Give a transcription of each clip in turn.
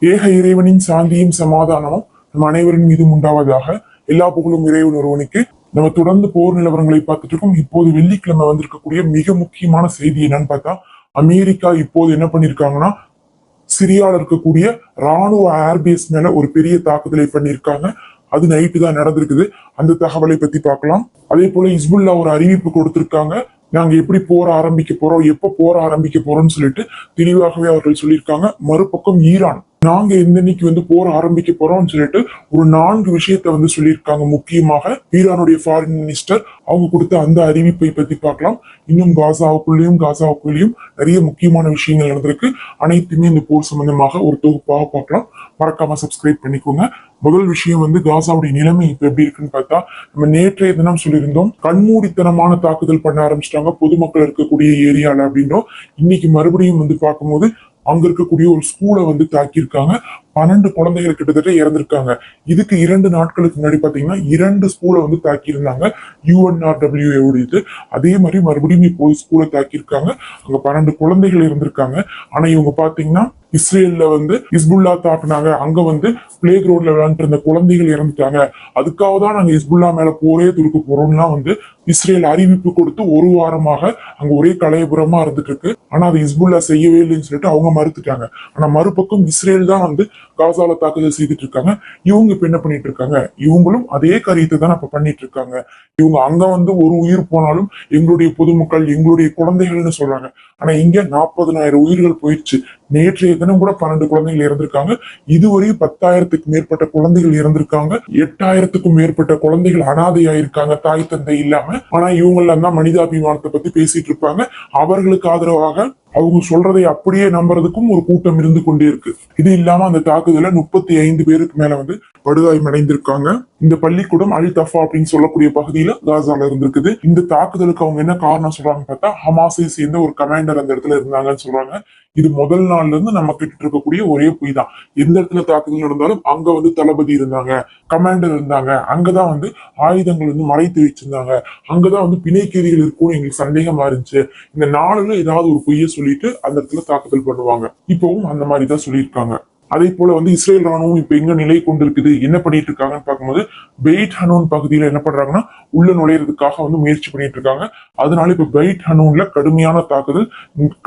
ஏக இறைவனின் சாந்தியும் சமாதானமும் நம் அனைவரின் மீதும் உண்டாவதாக எல்லா புகழும் இறைவன் ஒருவனுக்கு. நம்ம தொடர்ந்து போர் நிலவரங்களை பார்த்துட்டு இருக்கோம். இப்போது வெள்ளிக்கிழமை வந்திருக்கக்கூடிய மிக முக்கியமான செய்தி என்னன்னு பார்த்தா அமெரிக்கா இப்போது என்ன பண்ணிருக்காங்கன்னா சிரியால இருக்கக்கூடிய ராணுவ ஏர்பேஸ் மேல ஒரு பெரிய தாக்குதலை பண்ணியிருக்காங்க அது நைட்டு தான் நடந்திருக்குது. அந்த தகவலை பத்தி பார்க்கலாம். அதே போல இஸ்புல்லா ஒரு அறிவிப்பு கொடுத்திருக்காங்க. நாங்க எப்படி போற ஆரம்பிக்க போறோம் எப்ப போற ஆரம்பிக்க போறோம்னு சொல்லிட்டு தெளிவாகவே அவர்கள் சொல்லியிருக்காங்க. மறுபக்கம் ஈரான். நாங்க எந்த இன்னைக்கு வந்து போர் ஆரம்பிக்க போறோம்னு சொல்லிட்டு ஒரு நான்கு விஷயத்தை வந்து சொல்லியிருக்காங்க. முக்கியமாக ஈரானுடைய ஃபாரின் மினிஸ்டர் அவங்க கொடுத்த அந்த அறிவிப்பை பத்தி பார்க்கலாம். இன்னும் காசாவுக்குள்ளேயும் காசாவுக்குள்ளேயும் நிறைய முக்கியமான விஷயங்கள் நடந்திருக்கு. அனைத்துமே இந்த போர் சம்பந்தமாக ஒரு தொகுப்பாக பார்க்கலாம். மறக்காம சப்ஸ்கிரைப் பண்ணிக்கோங்க. முதல் விஷயம் வந்து காசாவுடைய நிலைமை இப்ப எப்படி இருக்குன்னு பார்த்தா நம்ம நேற்றைய தினம் சொல்லியிருந்தோம் கண்மூடித்தனமான தாக்குதல் பண்ண ஆரம்பிச்சிட்டாங்க. பொதுமக்கள் இருக்கக்கூடிய ஏரியால அப்படின்றோம். இன்னைக்கு மறுபடியும் வந்து பார்க்கும்போது அங்க இருக்கக்கூடிய ஒரு ஸ்கூலை வந்து தாக்கியிருக்காங்க. பன்னெண்டு குழந்தைகள் கிட்டத்தட்ட இறந்திருக்காங்க. இதுக்கு இரண்டு நாட்களுக்கு முன்னாடி பாத்தீங்கன்னா இரண்டு ஸ்கூலை வந்து தாக்கியிருந்தாங்க. யூஎன்ஆர்டபிள்யூ இது அதே மாதிரி மறுபடியும் இப்போ ஸ்கூலை தாக்கியிருக்காங்க. அங்க பன்னெண்டு குழந்தைகள் இருந்திருக்காங்க ஆனா இவங்க பாத்தீங்கன்னா இஸ்ரேல்ல வந்து இஸ்புல்லா தாக்குனாங்க. அங்க வந்து பிளே கிரவுண்ட்ல விளையாண்டு இருந்த குழந்தைகள் இறந்துட்டாங்க. அதுக்காக தான் நாங்க இஸ்புல்லா மேல போரே துருக்க போறோம்லாம் வந்து இஸ்ரேல் அறிவிப்பு கொடுத்து ஒரு வாரமாக அங்க ஒரே கலையபுரமா இருந்துட்டு இருக்கு. ஆனா அது இஸ்புல்லா செய்யவே இல்லைன்னு சொல்லிட்டு அவங்க மறுத்துட்டாங்க. ஆனா மறுபக்கம் இஸ்ரேல் தான் வந்து காசால தாக்குதல் செய்துட்டு இருக்காங்க இவங்க இப்ப என்ன பண்ணிட்டு இருக்காங்க இவங்களும் அதே காரியத்தை தான் அப்ப பண்ணிட்டு இருக்காங்க இவங்க அங்க வந்து ஒரு உயிர் போனாலும் எங்களுடைய பொதுமக்கள் எங்களுடைய குழந்தைகள்னு சொல்றாங்க. ஆனா இங்க நாற்பதனாயிரம் உயிர்கள் போயிடுச்சு. நேற்றைய தினம் கூட பன்னெண்டு குழந்தைகள் இறந்திருக்காங்க. இதுவரையும் பத்தாயிரத்துக்கு மேற்பட்ட குழந்தைகள் இறந்திருக்காங்க. எட்டாயிரத்துக்கும் மேற்பட்ட குழந்தைகள் அனாதையாயிருக்காங்க தாய் தந்தை இல்லாம. ஆனா இவங்க எல்லாம் தான் மனிதாபிமானத்தை பத்தி பேசிட்டு இருப்பாங்க. அவர்களுக்கு ஆதரவாக அவங்க சொல்றதை அப்படியே நம்புறதுக்கும் ஒரு கூட்டம் இருந்து கொண்டே இருக்கு இது இல்லாம அந்த தாக்குதல முப்பத்தி ஐந்து பேருக்கு மேல வந்து படுகாயமடைந்திருக்காங்க. இந்த பள்ளிக்கூடம் அல் தஃபா அப்படின்னு சொல்லக்கூடிய பகுதியில காசால இருந்திருக்குது. இந்த தாக்குதலுக்கு அவங்க என்ன காரணம் சொல்றாங்க பார்த்தா ஹமாஸை சேர்ந்த ஒரு கமாண்டர் அந்த இடத்துல இருந்தாங்கன்னு சொல்றாங்க. இது முதல் நாள்ல இருந்து நம்ம கிட்ட இருக்கக்கூடிய ஒரே பொய் தான். எந்த இடத்துல தாக்குதல் நடந்தாலும் அங்க வந்து தளபதி இருந்தாங்க கமாண்டர் இருந்தாங்க அங்கதான் வந்து ஆயுதங்கள் வந்து மறைத்து வச்சிருந்தாங்க. அங்கதான் வந்து பிணைக்கைதிகள் இருக்கும்னு எங்களுக்கு சந்தேகமா இருந்துச்சு. இந்த நாளுல ஏதாவது ஒரு பொய்யை சொல்லிட்டு அந்த இடத்துல தாக்குதல் பண்ணுவாங்க. இப்பவும் அந்த மாதிரி தான் சொல்லியிருக்காங்க. அதே போல வந்து இஸ்ரேல் ராணுவம் இப்ப எங்க நிலை கொண்டிருக்குது? என்ன பண்ணிட்டு இருக்காங்கன்னு பார்க்கும்போது பெய்ட் ஹனோன் பகுதியில என்ன பண்றாங்கன்னா உள்ள நுழையிறதுக்காக வந்து முயற்சி பண்ணிட்டு இருக்காங்க. அதனால இப்ப பிரைட் ஹனூன்ல கடுமையான தாக்குதல்.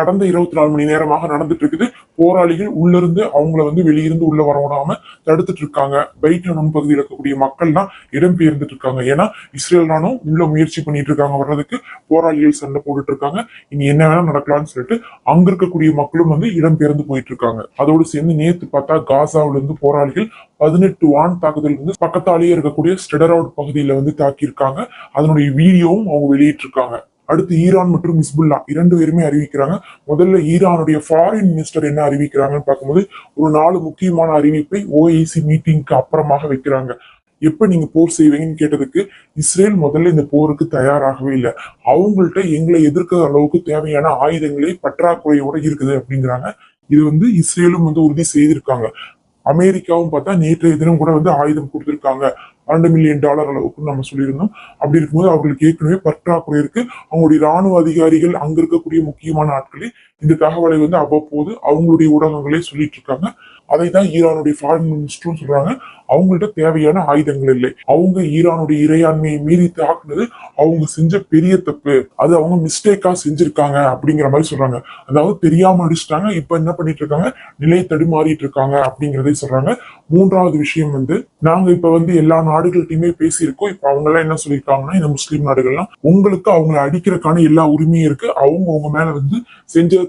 கடந்த இருபத்தி நாலு மணி நேரமாக நடந்துட்டு இருக்குது. போராளிகள் உள்ள இருந்து அவங்கள வந்து வெளியிருந்து உள்ள வர விடாம தடுத்துட்டு இருக்காங்க. பிரைட் ஹனூன் பகுதியில் இருக்கக்கூடிய மக்கள்லாம் இடம்பெயர்ந்துட்டு இருக்காங்க. ஏன்னா இஸ்ரேல் ராணுவம் உள்ள முயற்சி பண்ணிட்டு இருக்காங்க. வர்றதுக்கு போராளிகள் சண்டை போட்டுட்டு இருக்காங்க. இனி என்ன வேணா நடக்கலாம்னு சொல்லிட்டு அங்க இருக்கக்கூடிய மக்களும் வந்து இடம்பெயர்ந்து போயிட்டு இருக்காங்க. அதோடு சேர்ந்து நேத்து பார்த்தா காசாவுல இருந்து போராளிகள் பதினெட்டு வான் தாக்குதல் வந்து பக்கத்தாலேயே இருக்கக்கூடிய ஸ்டெடரவுட் பகுதியில வந்து தாக்கியிருக்காங்க. அதனுடைய வீடியோவும் அவங்க வெளியிட்டிருக்காங்க. அடுத்து ஈரான் மற்றும் மிஸ்புல்லா இரண்டு பேருமே அறிவிக்கிறாங்க. முதல்ல ஈரானுடைய ஃபாரின் மினிஸ்டர் என்ன அறிவிக்கிறாங்கன்னு பார்க்கும்போது ஒரு நாலு முக்கியமான அறிவிப்பை ஓஐசி மீட்டிங்க்கு அப்புறமாக வைக்கிறாங்க. எப்ப நீங்க போர் செய்வீங்கன்னு கேட்டதுக்கு இஸ்ரேல் முதல்ல இந்த போருக்கு தயாராகவே இல்லை. அவங்கள்ட்ட எங்களை எதிர்க்கிற அளவுக்கு தேவையான ஆயுதங்களே பற்றாக்குறையோட இருக்குது அப்படிங்கிறாங்க. இது வந்து இஸ்ரேலும் வந்து உறுதி செய்திருக்காங்க. அமெரிக்காவும் பார்த்தா நேற்றைய தினம் கூட வந்து ஆயுதம் கொடுத்திருக்காங்க. பன்னெண்டு மில்லியன் டாலர் அளவுக்கு நம்ம சொல்லியிருந்தோம். அப்படி இருக்கும்போது அவர்களுக்கு ஏற்கனவே பற்றாக்குறை இருக்கு. அவங்களுடைய ராணுவ அதிகாரிகள் அங்க இருக்கக்கூடிய முக்கியமான ஆட்களே இந்த தகவலை வந்து அவ்வப்போது அவங்களுடைய ஊடகங்களே சொல்லிட்டு இருக்காங்க. அதை தான் ஈரானுடைய ஃபாரின் மினிஸ்டரும் சொல்றாங்க. அவங்கள்ட்ட தேவையான ஆயுதங்கள் இல்லை. அவங்க ஈரானுடைய இறையாண்மையை மீறி தாக்குனது அவங்க செஞ்ச பெரிய தப்பு. அது அவங்க மிஸ்டேக்கா செஞ்சிருக்காங்க அப்படிங்கிற மாதிரி சொல்றாங்க. அதாவது தெரியாம அடிச்சிட்டாங்க. இப்ப என்ன பண்ணிட்டு இருக்காங்க? நிலை தடுமாறிட்டு இருக்காங்க அப்படிங்கிறதை சொல்றாங்க. மூன்றாவது விஷயம் வந்து நாங்க இப்ப வந்து எல்லா நாடுகள்கிட்டயுமே பேசியிருக்கோம். இப்ப அவங்க எல்லாம் என்ன சொல்லியிருக்காங்கன்னா இந்த முஸ்லீம் நாடுகள்லாம் உங்களுக்கு அவங்களை அடிக்கிறதுக்கான எல்லா உரிமையும் இருக்கு. அவங்க உங்க மேல வந்து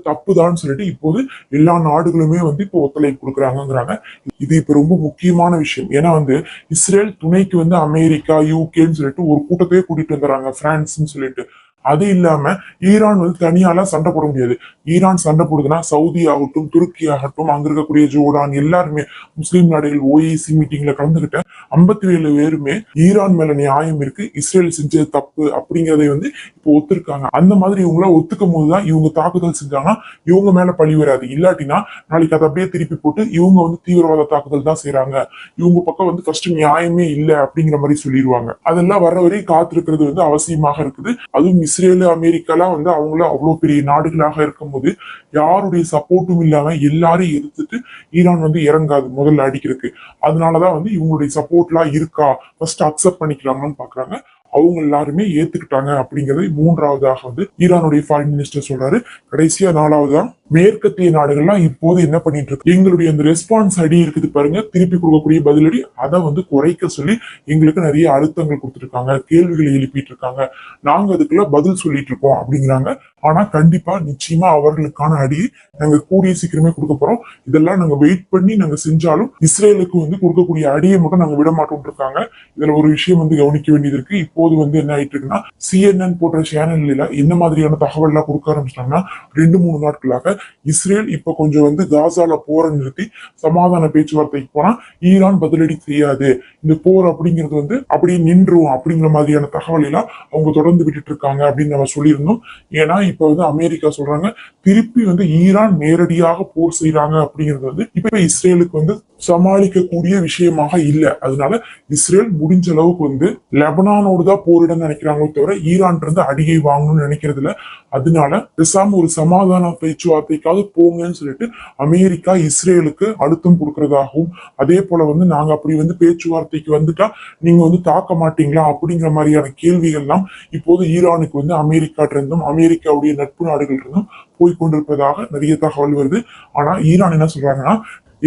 தப்பு தான் சொல்லிட்டு இப்போது எல்லா நாடுகளுமே வந்து இப்போ ஒத்துழைப்பு கொடுக்குறாங்கங்கிறாங்க இது இப்ப ரொம்ப முக்கியமான விஷயம். ஏன்னா வந்து இஸ்ரேல் துணைக்கு வந்து அமெரிக்கா யூகேன்னு சொல்லிட்டு ஒரு கூட்டத்தையே கூட்டிட்டு வந்துடுறாங்க. பிரான்ஸ்ன்னு சொல்லிட்டு. அது இல்லாம ஈரான் வந்து தனியால சண்டை போட முடியாது. ஈரான் சண்டை போடுதுன்னா சவுதி ஆகட்டும் துருக்கி ஆகட்டும் அங்க இருக்கக்கூடிய ஜோர்டான் எல்லாருமே முஸ்லீம் நாடுகள் ஓஏசி மீட்டிங்ல கலந்துகிட்ட ஐம்பத்தி ஏழு பேருமே ஈரான் மேல நியாயம் இருக்கு இஸ்ரேல் செஞ்சது தப்பு அப்படிங்கறதை வந்து இப்போ ஒத்துருக்காங்க. அந்த மாதிரி இவங்கள ஒத்துக்கும் போதுதான் இவங்க தாக்குதல் செஞ்சாங்கன்னா இவங்க மேல பழி வராது. இல்லாட்டினா நாளைக்கு அதை அப்படியே திருப்பி போட்டு இவங்க வந்து தீவிரவாத தாக்குதல் தான் செய்யறாங்க இவங்க பக்கம் வந்து ஃபர்ஸ்ட் நியாயமே இல்லை அப்படிங்கிற மாதிரி சொல்லிடுவாங்க. அதெல்லாம் வர வரை காத்திருக்கிறது வந்து அவசியமாக இருக்குது. அதுவும் இஸ்ரேலு அமெரிக்காலாம் வந்து அவங்கள அவ்வளவு பெரிய நாடுகளாக இருக்கும்போது யாருடைய சப்போர்ட்டும் இல்லாம எல்லாரையும் எதிர்த்துட்டு ஈரான் வந்து இறங்காது முதல்ல அடிக்கிறதுக்கு. அதனாலதான் வந்து இவங்களுடைய சப்போர்ட்லாம் இருக்கா? ஃபர்ஸ்ட் அக்செப்ட் பண்ணிக்கலாமான்னு பாக்குறாங்க. அவங்க எல்லாருமே ஏத்துக்கிட்டாங்க அப்படிங்கறது மூன்றாவதாக வந்து ஈரானுடைய ஃபாரின் மினிஸ்டர் சொல்றாரு. கடைசியா நாலாவதா மேற்கத்திய நாடுகள்லாம் இப்போது என்ன பண்ணிட்டு இருக்கு? எங்களுடைய அந்த ரெஸ்பான்ஸ் அடி இருக்குது பாருங்க திருப்பி கொடுக்கக்கூடிய பதிலடி அதை வந்து குறைக்க சொல்லி எங்களுக்கு நிறைய அழுத்தங்கள் கொடுத்துருக்காங்க கேள்விகளை எழுப்பிட்டு இருக்காங்க நாங்க அதுக்குள்ள பதில் சொல்லிட்டு இருக்கோம் அப்படிங்கிறாங்க. ஆனா கண்டிப்பா நிச்சயமா அவர்களுக்கான அடியை நாங்க கூடிய சீக்கிரமே கொடுக்க போறோம். இதெல்லாம் நாங்க வெயிட் பண்ணி நாங்க செஞ்சாலும் இஸ்ரேலுக்கு வந்து கொடுக்கக்கூடிய அடியை மட்டும் நாங்க விட மாட்டோம் இருக்காங்க இதுல ஒரு விஷயம் வந்து கவனிக்க வேண்டியது இருக்கு. இப்போது வந்து என்ன ஆயிட்டு இருக்குன்னா சிஎன்என் போன்ற சேனல்ல என்ன மாதிரியான தகவல்லாம் கொடுக்க ஆரம்பிச்சிட்டாங்கன்னா ரெண்டு மூணு நாட்களாக இஸ்ரேல் இப்ப கொஞ்சம் வந்து காசால போரை நிறுத்தி சமாதான பேச்சுவார்த்தைக்கு போனா ஈரான் பதிலடி செய்யாது இந்த போர் அப்படிங்கிறது வந்து அப்படியே நின்றும் அப்படிங்கிற மாதிரியான தகவல் எல்லாம் அவங்க தொடர்ந்து விட்டுட்டு இருக்காங்க அப்படின்னு நம்ம சொல்லியிருந்தோம். ஏன்னா இப்ப வந்து அமெரிக்கா சொல்றாங்க திருப்பி வந்து ஈரான் நேரடியாக போர் செய்யறாங்க அப்படிங்கிறது வந்து இப்ப இஸ்ரேலுக்கு வந்து சமாளிக்கக்கூடிய விஷயமாக இல்லை. அதனால இஸ்ரேல் முடிஞ்ச அளவுக்கு வந்து லெபனானோடு தான் போரிட நினைக்கிறாங்களோ தவிர ஈரான் இருந்து அடியை வாங்கணும்னு நினைக்கிறது இல்லை அதனால பேசாம ஒரு சமாதான பேச்சுவார்த்தைக்காவது போங்கன்னு சொல்லிட்டு அமெரிக்கா இஸ்ரேலுக்கு அழுத்தம் கொடுக்கறதாகவும் அதே போல வந்து நாங்க அப்படி வந்து பேச்சுவார்த்தைக்கு வந்துட்டா நீங்க வந்து தாக்க மாட்டீங்களா அப்படிங்கிற மாதிரியான கேள்விகள்லாம் இப்போது ஈரானுக்கு வந்து அமெரிக்காட்ட இருந்தும் அமெரிக்காவுடைய நட்பு நாடுகள் இருந்தும் போய் கொண்டிருப்பதாக நிறைய தகவல் வருது. ஆனா ஈரான் என்ன சொல்றாங்கன்னா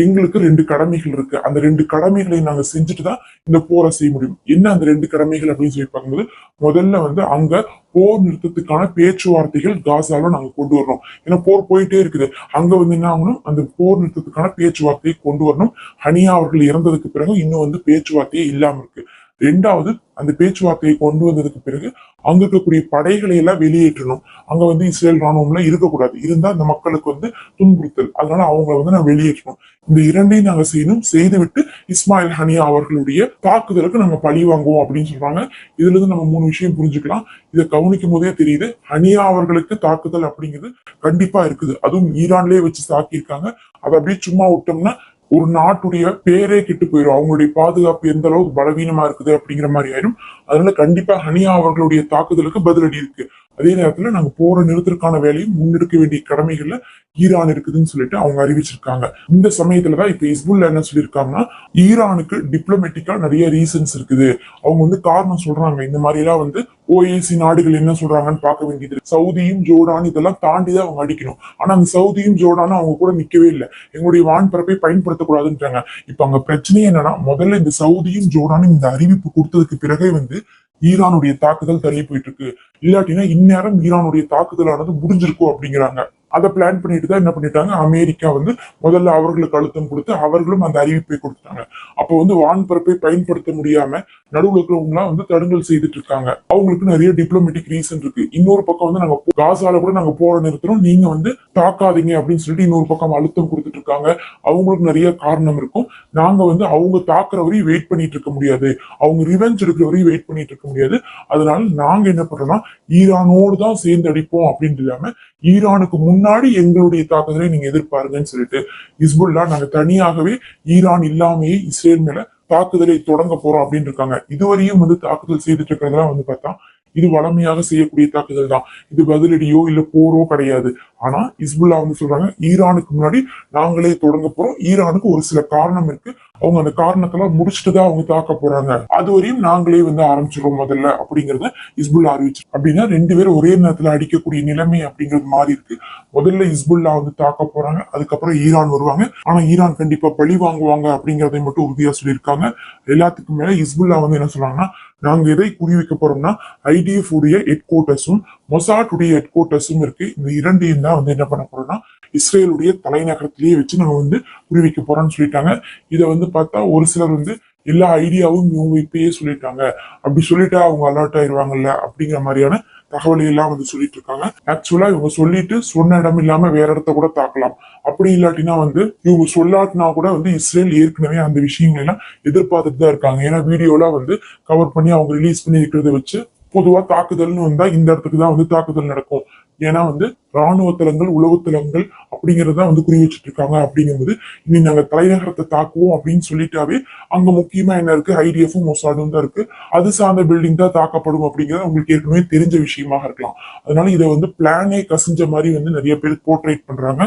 எங்களுக்கு ரெண்டு கடமைகள் இருக்கு. அந்த ரெண்டு கடமைகளை நாங்க செஞ்சுட்டு தான் இந்த போரை செய்ய முடியும். என்ன அந்த ரெண்டு கடமைகள் அப்படின்னு சொல்லி பார்க்கும்போது முதல்ல வந்து அங்க போர் நிறுத்தத்துக்கான பேச்சுவார்த்தைகள் காசால நாங்க கொண்டு வரணும். ஏன்னா போர் போயிட்டே இருக்குது. அங்க வந்து என்ன ஆகணும்? அந்த போர் நிறுத்தத்துக்கான பேச்சுவார்த்தையை கொண்டு வரணும். ஹனியா அவர்கள் இறந்ததுக்கு பிறகு இன்னும் வந்து பேச்சுவார்த்தையே இல்லாம இருக்கு. ரெண்டாவது அந்த பேச்சுவார்த்தையை கொண்டு வந்ததுக்கு பிறகு அங்க இருக்கக்கூடிய படைகளை எல்லாம் வெளியேற்றணும். அங்க வந்து இஸ்ரேல் ராணுவம்லாம் இருக்கக்கூடாது. இருந்தா அந்த மக்களுக்கு வந்து துன்புறுத்தல். அதனால அவங்களை வந்து நான் வெளியேற்றணும். இந்த இரண்டையும் நாங்க செய்யணும். செய்துவிட்டு இஸ்மாயில் ஹனியா அவர்களுடைய தாக்குதலுக்கு நாங்க பழி வாங்குவோம் அப்படின்னு சொல்றாங்க. இதுல இருந்து நம்ம மூணு விஷயம் புரிஞ்சுக்கலாம். இதை கவனிக்கும் போதே தெரியுது ஹனியா அவர்களுக்கு தாக்குதல் அப்படிங்கிறது கண்டிப்பா இருக்குது. அதுவும் ஈரான்லயே வச்சு தாக்கியிருக்காங்க. அதை அப்படியே சும்மா விட்டோம்னா ஒரு நாட்டுடைய பேரே கெட்டு போயிடும் அவங்களுடைய பாதுகாப்பு எந்த அளவுக்கு பலவீனமா இருக்குது அப்படிங்கிற மாதிரி ஆயிடும் அதனால கண்டிப்பா ஹனியா அவர்களுடைய தாக்குதலுக்கு பதிலடி இருக்கு. அதே நேரத்துல நாங்க போற நிறுத்தற்கான வேலையும் முன்னெடுக்க வேண்டிய கடமைகள்ல ஈரான் இருக்குதுன்னு சொல்லிட்டு அவங்க அறிவிச்சிருக்காங்க. இந்த சமயத்துலதான் இப்ப இஸ்புல்ல என்ன சொல்லியிருக்காங்கன்னா ஈரானுக்கு டிப்ளமேட்டிக்கா நிறைய ரீசன்ஸ் இருக்குது. அவங்க வந்து காரணம் சொல்றாங்க. இந்த மாதிரி எல்லாம் வந்து ஓஏசி நாடுகள் என்ன சொல்றாங்கன்னு பார்க்க வேண்டியது சவுதியும் ஜோர்டான் இதெல்லாம் தாண்டி தான் அவங்க அடிக்கணும். ஆனா அந்த சவுதியும் ஜோர்டானும் அவங்க கூட நிக்கவே இல்லை. எங்களுடைய வான்பரப்பை பயன்படுத்தக்கூடாதுன்றாங்க. இப்ப அங்க பிரச்சனை என்னன்னா முதல்ல இந்த சவுதியும் ஜோர்டானும் இந்த அறிவிப்பு கொடுத்ததுக்கு பிறகே வந்து ஈரானுடைய தாக்குதல் தள்ளி போயிட்டு இருக்கு. இல்லாட்டினா இந்நேரம் ஈரானுடைய தாக்குதலானது முடிஞ்சிருக்கும் அப்படிங்கிறாங்க. அதை பிளான் பண்ணிட்டு தான் என்ன பண்ணிட்டாங்க? அமெரிக்கா வந்து முதல்ல அவர்களுக்கு அழுத்தம் கொடுத்து அவர்களும் அந்த அறிவிப்பை கொடுத்தாங்க அப்போ வந்து வான்பரப்பை பயன்படுத்த முடியாம நடுவில் இருக்கிறவங்களாம் வந்து தடுங்கல் செய்துட்டு இருக்காங்க. அவங்களுக்கு நிறைய டிப்ளமேட்டிக் ரீசன் இருக்கு. இன்னொரு பக்கம் வந்து நாங்க காசால கூட நாங்க போற நிறுத்தணும். நீங்க வந்து தாக்காதீங்க அப்படின்னு சொல்லிட்டு இன்னொரு பக்கம் அழுத்தம் கொடுத்துட்டு இருக்காங்க. அவங்களுக்கு நிறைய காரணம் இருக்கும். நாங்க வந்து அவங்க தாக்குற வரையும் வெயிட் பண்ணிட்டு இருக்க முடியாது. அவங்க ரிவெஞ்ச் எடுக்கிற வரையும் வெயிட் பண்ணிட்டு இருக்க முடியாது. அதனால நாங்க என்ன பண்றோம்னா ஈரானோடு தான் சேர்ந்து அடிப்போம் அப்படின்னு இல்லாம ஈரானுக்கு முன்னாடி எங்களுடைய தாக்குதலை நீங்க எதிர்பாருங்கன்னு சொல்லிட்டு ஹிஸ்புல்லா நாங்க தனியாகவே ஈரான் இல்லாமையே இஸ்ரேல் மேல தாக்குதலை தொடங்க போறோம் அப்படின்னு இருக்காங்க. இதுவரையும் வந்து தாக்குதல் செய்துட்டு இருக்கிறதெல்லாம் வந்து பார்த்தா இது வளமையாக செய்யக்கூடிய தாக்குதல் தான். இது பதிலடியோ இல்ல போரோ கிடையாது. ஆனா இஸ்புல்லா வந்து சொல்றாங்க ஈரானுக்கு முன்னாடி நாங்களே தொடங்க போறோம். ஈரானுக்கு ஒரு சில காரணம் இருக்கு. அவங்க அந்த காரணத்தெல்லாம் முடிச்சுட்டு தான் அவங்க தாக்க போறாங்க. அது வரையும் நாங்களே வந்து ஆரம்பிச்சிருவோம் முதல்ல அப்படிங்கறத இஸ்புல்லா அறிவிச்சு அப்படின்னா ரெண்டு பேரும் ஒரே நேரத்துல அடிக்கக்கூடிய நிலைமை அப்படிங்கிறது மாறி இருக்கு. முதல்ல இஸ்புல்லா வந்து தாக்க போறாங்க அதுக்கப்புறம் ஈரான் வருவாங்க. ஆனா ஈரான் கண்டிப்பா பழி வாங்குவாங்க அப்படிங்கறதை மட்டும் உறுதியா சொல்லியிருக்காங்க. எல்லாத்துக்கும் மேல இஸ்புல்லா வந்து என்ன சொல்றாங்கன்னா நாங்க எதை குறி வைக்க போறோம்னா ஐடிஎஃப் உடைய ஹெட் குவார்டர்ஸும் மொசாட்டுடைய ஹெட் குவார்ட்டர்ஸும் இருக்கு. இந்த இரண்டையும் தான் வந்து என்ன பண்ண போறோம்னா இஸ்ரேலுடைய தலைநகரத்திலேயே வச்சு நம்ம வந்து புரிவிக்க போறோம்னு சொல்லிட்டாங்க. இதை வந்து பார்த்தா ஒரு சிலர் வந்து எல்லா ஐடியாவும் இவங்க இப்பயே சொல்லிட்டாங்க. அப்படி சொல்லிட்டா அவங்க அலர்ட் ஆயிடுவாங்கல்ல அப்படிங்கிற மாதிரியான தகவலை எல்லாம் வந்து சொல்லிட்டு இருக்காங்க. ஆக்சுவலா இவங்க சொல்லிட்டு சொன்ன இடம் இல்லாம வேற இடத்த கூட தாக்கலாம். அப்படி இல்லாட்டினா வந்து இவங்க சொல்லாட்டினா கூட வந்து இஸ்ரேல் ஏற்கனவே அந்த விஷயங்களை எல்லாம் எதிர்பார்த்துட்டு தான் இருக்காங்க. ஏன்னா வீடியோலாம் வந்து கவர் பண்ணி அவங்க ரிலீஸ் பண்ணி இருக்கிறத வச்சு பொதுவா தாக்குதல்னு வந்தா இந்த இடத்துக்கு தான் வந்து தாக்குதல் நடக்கும். ஏன்னா வந்து இராணுவ தளங்கள் உளவு தளங்கள் அப்படிங்கறத வந்து குறி வச்சுட்டு இருக்காங்க அப்படிங்கும்போது இனி நாங்க தலைநகரத்தை தாக்குவோம் அப்படின்னு சொல்லிட்டாவே அங்க முக்கியமா என்ன இருக்கு? ஐடிஎஃப்பும் மொசாடும் தான் இருக்கு. அது சார்ந்த பில்டிங் தான் தாக்கப்படும் அப்படிங்கிறது உங்களுக்கு ஏற்கனவே தெரிஞ்ச விஷயமாக இருக்கலாம். அதனால இதை வந்து பிளானே கசிஞ்ச மாதிரி வந்து நிறைய பேர் போர்ட்ரேட் பண்றாங்க.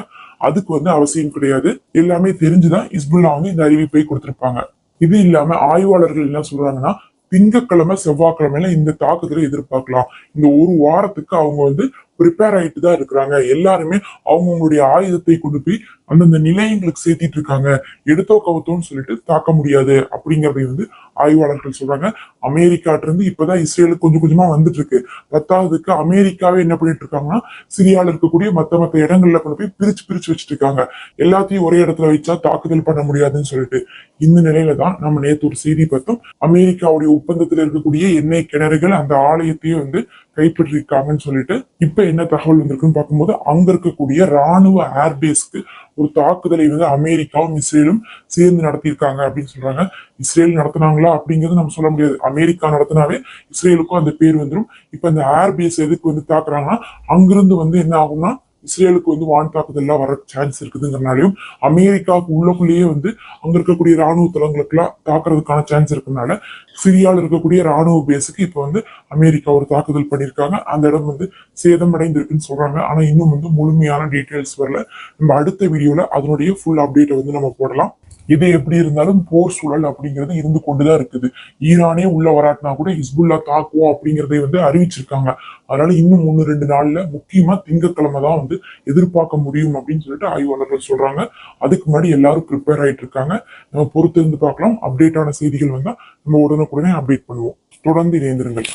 அதுக்கு வந்து அவசியம் கிடையாது. எல்லாமே தெரிஞ்சுதான் இஸ்புல்லா வந்து இந்த அறிவிப்பை கொடுத்திருப்பாங்க. இது இல்லாம ஆய்வாளர்கள் என்ன சொல்றாங்கன்னா திங்கட்கிழமை செவ்வாய்க்கிழமையில இந்த தாக்குதலை எதிர்பார்க்கலாம். இந்த ஒரு வாரத்துக்கு அவங்க வந்து ப்ரிப்பேர் ஆயிட்டு தான் இருக்கிறாங்க. எல்லாருமே அவங்கவுங்களுடைய ஆயுதத்தை கொண்டு போய் அந்தந்த நிலையங்களுக்கு சேர்த்திட்டு இருக்காங்க. எடுத்தோ கவுத்தோன்னு சொல்லிட்டு தாக்க முடியாது. அப்படிங்கறதை வந்து ஆய்வாளர்கள் சொல்றாங்க. அமெரிக்காட்ட இருந்து இப்பதான் இஸ்ரேலுக்கு கொஞ்சம் கொஞ்சமா வந்துட்டு இருக்கு. பத்தாவதுக்கு அமெரிக்காவே என்ன பண்ணிட்டு இருக்காங்கன்னா சிரியால இருக்கக்கூடிய மத்த மத்த இடங்கள்ல கொண்டு போய் பிரிச்சு பிரிச்சு வச்சுட்டு இருக்காங்க. எல்லாத்தையும் ஒரே இடத்துல வச்சா தாக்குதல் பண்ண முடியாதுன்னு சொல்லிட்டு இந்த நிலையில தான் நம்ம நேத்து ஒரு செய்தி பார்த்தோம். அமெரிக்காவுடைய ஒப்பந்தத்தில் இருக்கக்கூடிய எண்ணெய் கிணறுகள் அந்த ஆலயத்தையும் வந்து கைப்பற்றிருக்காங்கன்னு சொல்லிட்டு இப்ப என்ன தகவல் வந்திருக்குன்னு பார்க்கும்போது அங்க இருக்கக்கூடிய ராணுவ ஏர்பேஸ்க்கு ஒரு தாக்குதலை வந்து அமெரிக்காவும் இஸ்ரேலும் சேர்ந்து நடத்தியிருக்காங்க அப்படின்னு சொல்றாங்க. இஸ்ரேல் நடத்தினாங்களா அப்படிங்கிறது நம்ம சொல்ல முடியாது. அமெரிக்கா நடத்தினாவே இஸ்ரேலுக்கும் அந்த பேர் வந்துடும் இப்ப அந்த ஏர்பேஸ் எதுக்கு வந்து தாக்குறாங்கன்னா அங்கிருந்து வந்து என்ன ஆகும்னா இஸ்ரேலுக்கு வந்து வான் தாக்குதல்லாம் வர சான்ஸ் இருக்குதுங்கிறனாலையும் அமெரிக்காவுக்கு உள்ளக்குள்ளேயே வந்து அங்க இருக்கக்கூடிய ராணுவ தளங்களுக்கெல்லாம் தாக்குறதுக்கான சான்ஸ் இருக்கனால சிரியாவில் இருக்கக்கூடிய ராணுவ பேஸுக்கு இப்ப வந்து அமெரிக்கா ஒரு தாக்குதல் பண்ணியிருக்காங்க. அந்த இடம் வந்து சேதமடைந்திருக்குன்னு சொல்றாங்க. ஆனா இன்னும் வந்து முழுமையான டீட்டெயில்ஸ் வரல. நம்ம அடுத்த வீடியோல அதனுடைய ஃபுல் அப்டேட்டை வந்து நம்ம போடலாம். இது எப்படி இருந்தாலும் போர் சூழல் அப்படிங்கிறது இருந்து கொண்டுதான் இருக்குது. ஈரானே உள்ள வராட்டினா கூட ஹிஸ்புல்லா தாக்குவோம் அப்படிங்கறதை வந்து அறிவிச்சிருக்காங்க. அதனால இன்னும் ஒன்னு ரெண்டு நாள்ல முக்கியமா திங்கக்கிழமை தான் வந்து எதிர்பார்க்க முடியும் அப்படின்னு சொல்லிட்டு ஆய்வாளர்கள் சொல்றாங்க. அதுக்கு முன்னாடி எல்லாரும் ப்ரிப்பேர் ஆயிட்டு இருக்காங்க. நம்ம பொறுத்து இருந்து பார்க்கலாம் அப்டேட்டான செய்திகள் வந்தா நம்ம உடனுக்குடனே அப்டேட் பண்ணுவோம். தொடர்ந்து இணைந்திருங்கள்.